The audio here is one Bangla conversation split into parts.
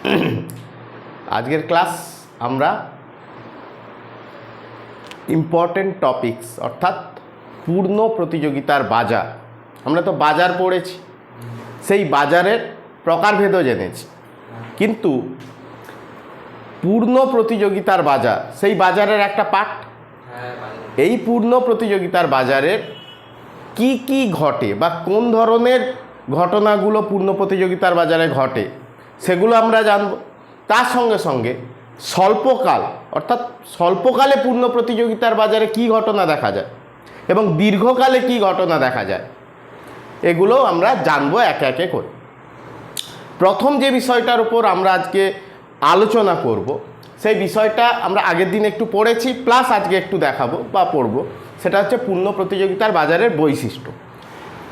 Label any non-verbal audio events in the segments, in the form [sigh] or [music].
[clears throat] আজকের ক্লাস আমরা ইম্পর্টেন্ট টপিকস অর্থাৎ পূর্ণ প্রতিযোগিতার বাজার। আমরা তো বাজার পড়েছি। সেই বাজারের প্রকারভেদও জেনেছি। কিন্তু পূর্ণ প্রতিযোগিতার বাজার সেই বাজারের একটা পার্ট এই পূর্ণ প্রতিযোগিতার বাজারের কি কি ঘটে বা কোন ধরনের ঘটনাগুলো পূর্ণ প্রতিযোগিতার বাজারে ঘটে? সেগুলো আমরা জানব। তার সঙ্গে সঙ্গে স্বল্পকাল, অর্থাৎ স্বল্পকালে পূর্ণ প্রতিযোগিতার বাজারে কি ঘটনা দেখা যায় এবং দীর্ঘকালে কি ঘটনা দেখা যায়, এগুলো আমরা জানব একে একে করে। প্রথম যে বিষয়টার উপর আমরা আজকে আলোচনা করব, সেই বিষয়টা আমরা আগের দিন একটু পড়েছি, প্লাস আজকে একটু দেখাবো বা পড়ব। সেটা হচ্ছে পূর্ণ প্রতিযোগিতার বাজারের বৈশিষ্ট্য।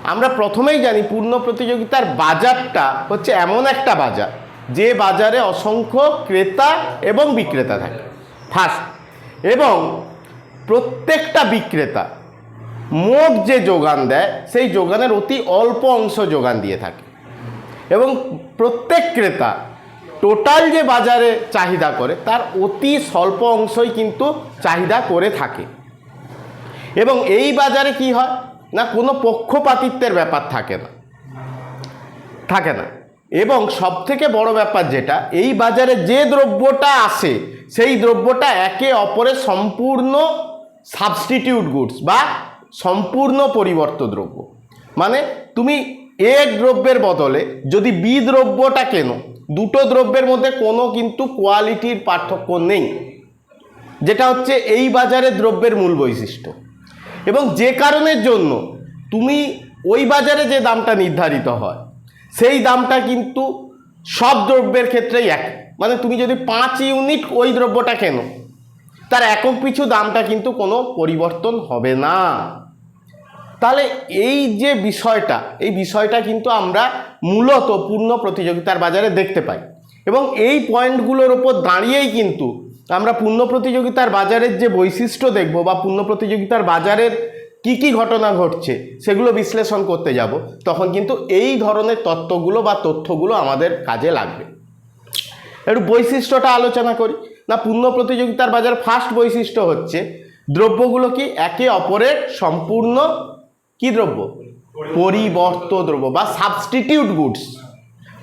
আমরা প্রথমেই জানি পূর্ণ প্রতিযোগিতার বাজারটা হচ্ছে এমন একটা বাজার, যে বাজারে অসংখ্য ক্রেতা এবং বিক্রেতা থাকে। ফার্স্ট এবং প্রত্যেকটা বিক্রেতা মোট যে যোগান দেয়, সেই যোগানের অতি অল্প অংশ যোগান দিয়ে থাকে। এবং প্রত্যেক ক্রেতা টোটাল যে বাজারে চাহিদা করে, তার অতি স্বল্প অংশই কিন্তু চাহিদা করে থাকে। এবং এই বাজারে কি হয়? না, কোনো পক্ষপাতিত্বের ব্যাপার থাকে না। থাকে না। এবং সব থেকে বড় ব্যাপার যেটা, এই বাজারে যে দ্রব্যটা আসে, সেই দ্রব্যটা একে অপরের সম্পূর্ণ সাবস্টিটিউট গুডস বা সম্পূর্ণ পরিবর্ত দ্রব্য। মানে তুমি এ দ্রব্যের বদলে যদি বি দ্রব্যটা কেনো, দুটো দ্রব্যের মধ্যে কোনো কিন্তু কোয়ালিটির পার্থক্য নেই। যেটা হচ্ছে এই বাজারে দ্রব্যের মূল বৈশিষ্ট্য। এবং যে কারণের জন্য তুমি ওই বাজারে যে দামটা নির্ধারিত হয়, সেই দামটা কিন্তু সব দ্রব্যের ক্ষেত্রেই এক। মানে তুমি যদি পাঁচ ইউনিট ওই দ্রব্যটা কেনো, তার একক পিছু দামটা কিন্তু কোনো পরিবর্তন হবে না। তাহলে এই যে বিষয়টা, এই বিষয়টা কিন্তু আমরা মূলত পূর্ণ প্রতিযোগিতার বাজারে দেখতে পাই। এবং এই পয়েন্টগুলোর ওপর দাঁড়িয়েই কিন্তু আমরা পূর্ণ প্রতিযোগিতার বাজারের যে বৈশিষ্ট্য দেখব বা পূর্ণ প্রতিযোগিতার বাজারের কি কি ঘটনা ঘটছে, সেগুলো বিশ্লেষণ করতে যাব। তখন কিন্তু এই ধরনের তত্ত্বগুলো বা তথ্যগুলো আমাদের কাজে লাগবে। একটু বৈশিষ্ট্যটা আলোচনা করি। না, পূর্ণ প্রতিযোগিতার বাজার ফার্স্ট বৈশিষ্ট্য হচ্ছে, দ্রব্যগুলো কি একে অপরের সম্পূর্ণ কি দ্রব্য? পরিবর্ত দ্রব্য বা সাবস্টিটিউট গুডস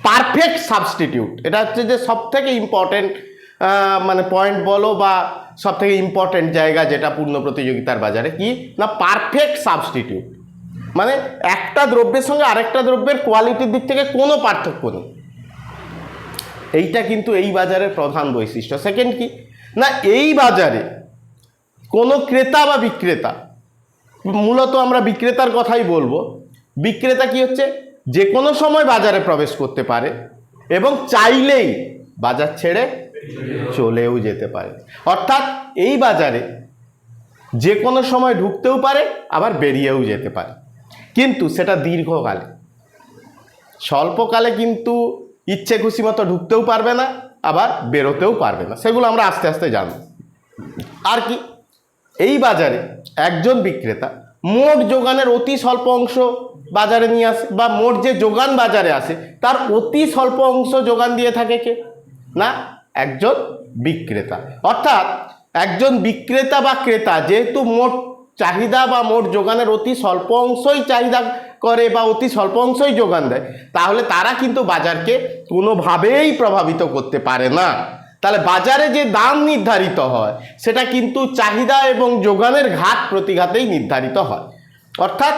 পারফেক্ট সাবস্টিটিউট এটা হচ্ছে যে সব থেকে ইম্পর্টেন্ট মানে পয়েন্ট বলো বা সব থেকে ইম্পর্টেন্ট জায়গা যেটা পূর্ণ প্রতিযোগিতার বাজারে কি? না পারফেক্ট সাবস্টিটিউট মানে একটা দ্রব্যের সঙ্গে আরেকটা দ্রব্যের কোয়ালিটির দিক থেকে কোনো পার্থক্য নেই। এইটা কিন্তু এই বাজারের প্রধান বৈশিষ্ট্য। সেকেন্ড কি? না, এই বাজারে কোনো ক্রেতা বা বিক্রেতা, মূলত আমরা বিক্রেতার কথাই বলব, বিক্রেতা কি হচ্ছে? যে কোনো সময় বাজারে প্রবেশ করতে পারে এবং চাইলেই বাজার ছেড়ে চলেও যেতে পারে। অর্থাৎ এই বাজারে যে কোনো সময় ঢুকতেও পারে, আবার বেরিয়েও যেতে পারে। কিন্তু সেটা দীর্ঘকালে। স্বল্পকালে কিন্তু ইচ্ছে খুশি মতো ঢুকতেও পারবে না, আবার বেরোতেও পারবে না। সেগুলো আমরা আস্তে আস্তে জানব। আর কি? এই বাজারে একজন বিক্রেতা মোট যোগানের অতি স্বল্প অংশ বাজারে নিয়ে আসে, বা মোট যে যোগান বাজারে আসে, তার অতি স্বল্প অংশ যোগান দিয়ে থাকে কে? না? একজন বিক্রেতা। অর্থাৎ একজন বিক্রেতা বা ক্রেতা যেহেতু মোট চাহিদা বা মোট যোগানের অতি স্বল্প অংশই চাহিদা করে বা অতি স্বল্প অংশই যোগান দেয়, তাহলে তারা কিন্তু বাজারকে কোনোভাবেই প্রভাবিত করতে পারে না। তাহলে বাজারে যে দাম নির্ধারিত হয়, সেটা কিন্তু চাহিদা এবং যোগানের ঘাত প্রতিঘাতেই নির্ধারিত হয়। অর্থাৎ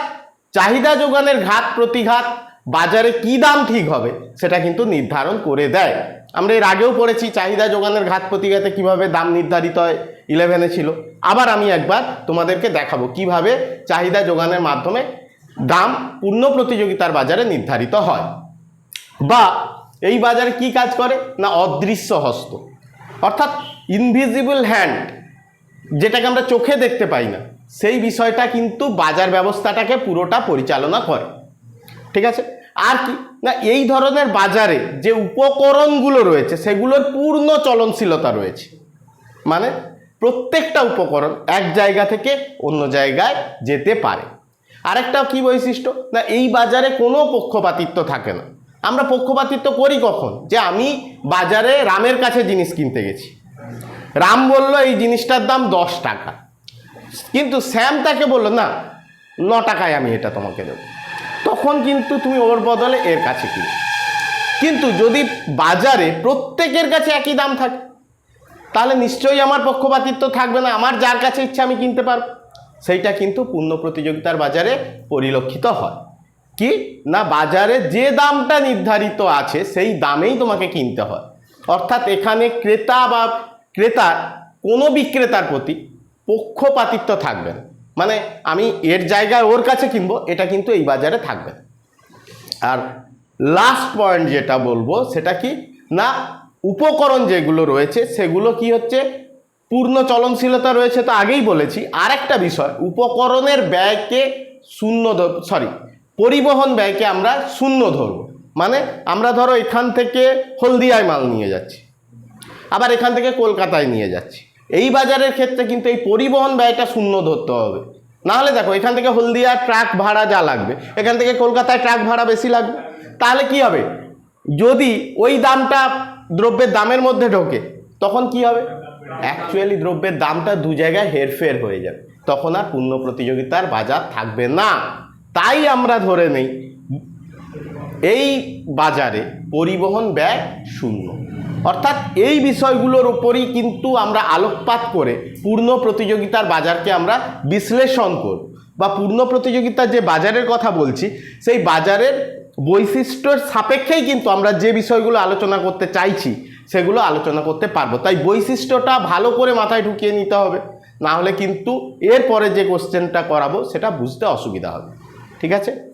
চাহিদা যোগানের ঘাত প্রতিঘাত বাজারে কি দাম ঠিক হবে সেটা কিন্তু নির্ধারণ করে দেয়। আমরা এর আগেও পড়েছি, চাহিদা যোগানের ঘাত প্রতিঘাতে কীভাবে দাম নির্ধারিত হয় ইলেভেনে ছিল। আবার আমি একবার তোমাদেরকে দেখাবো কীভাবে চাহিদা যোগানের মাধ্যমে দাম পূর্ণ প্রতিযোগিতার বাজারে নির্ধারিত হয়। বা এই বাজারে কি কাজ করে? না অদৃশ্য হস্ত। অর্থাৎ ইনভিজিবল হ্যান্ড যেটাকে আমরা চোখে দেখতে পাই না, সেই বিষয়টা কিন্তু বাজার ব্যবস্থাটাকে পুরোটা পরিচালনা করে। ঠিক আছে? আর কি? না, এই ধরনের বাজারে যে উপকরণগুলো রয়েছে, সেগুলোর পূর্ণ চলনশীলতা রয়েছে। মানে প্রত্যেকটা উপকরণ এক জায়গা থেকে অন্য জায়গায় যেতে পারে। আরেকটা কি বৈশিষ্ট্য? না, এই বাজারে কোনো পক্ষপাতিত্ব থাকে না। আমরা পক্ষপাতিত্ব করি কখন? যে আমি বাজারে রামের কাছে জিনিস কিনতে গেছি। রাম বলল, এই জিনিসটার দাম দশ টাকা। কিন্তু শ্যাম তাকে বলল, না, ন টাকায় আমি এটা তোমাকে দেবো। তখন কিন্তু তুমি ওর বদলে এর কাছে কিনো কিন্তু যদি বাজারে প্রত্যেকের কাছে একই দাম থাকে, তাহলে নিশ্চয়ই আমার পক্ষপাতিত্ব থাকবে না, আমার যার কাছে ইচ্ছা আমি কিনতে পারব। সেইটা কিন্তু পূর্ণ প্রতিযোগিতার বাজারে পরিলক্ষিত হয়। কি? না, বাজারে যে দামটা নির্ধারিত আছে, সেই দামেই তোমাকে কিনতে হয়। অর্থাৎ এখানে ক্রেতা বা ক্রেতার, কোনো বিক্রেতার প্রতি পক্ষপাতিত্ব থাকবে না। মানে আমি এর জায়গায় ওর কাছে কিনবো, এটা কিন্তু এই বাজারে থাকবে। আর লাস্ট পয়েন্ট যেটা বলব, সেটা কি? না, উপকরণ যেগুলো রয়েছে, সেগুলো কি হচ্ছে? পূর্ণ চলনশীলতা রয়েছে তো আগেই বলেছি। আর একটা বিষয়, উপকরণের ব্যয়কে শূন্য সরি পরিবহন ব্যয়কে আমরা শূন্য ধরবো। মানে আমরা ধরো এখান থেকে হলদিয়ায় মাল নিয়ে যাচ্ছি, আবার এখান থেকে কলকাতায় নিয়ে যাচ্ছি। এই বাজারের ক্ষেত্রে কিন্তু এই পরিবহন ব্যয়টা শূন্য ধরতে হবে। নাহলে দেখো, এখান থেকে হলদিয়া ট্রাক ভাড়া যা লাগবে, এখান থেকে কলকাতায় ট্রাক ভাড়া বেশি লাগবে। তাহলে কি হবে? যদি ওই দামটা দ্রব্যের দামের মধ্যে ঢোকে, তখন কি হবে? অ্যাকচুয়ালি দ্রব্যের দামটা দু জায়গায় হেরফের হয়ে যাবে। তখন আর পূর্ণ প্রতিযোগিতার বাজার থাকবে না। তাই আমরা ধরে নেই এই বাজারে পরিবহন ব্যয় শূন্য। অর্থাৎ এই বিষয়গুলোর ওপরই কিন্তু আমরা আলোকপাত করে পূর্ণ প্রতিযোগিতার বাজারকে আমরা বিশ্লেষণ করব। বা পূর্ণ প্রতিযোগিতার যে বাজারের কথা বলছি, সেই বাজারের বৈশিষ্ট্যের সাপেক্ষেই কিন্তু আমরা যে বিষয়গুলো আলোচনা করতে চাইছি, সেগুলো আলোচনা করতে পারব। তাই বৈশিষ্ট্যটা ভালো করে মাথায় ঢুকিয়ে নিতে হবে। না হলে কিন্তু এরপরে যে কোশ্চেনটা করাবো, সেটা বুঝতে অসুবিধা হবে। ঠিক আছে?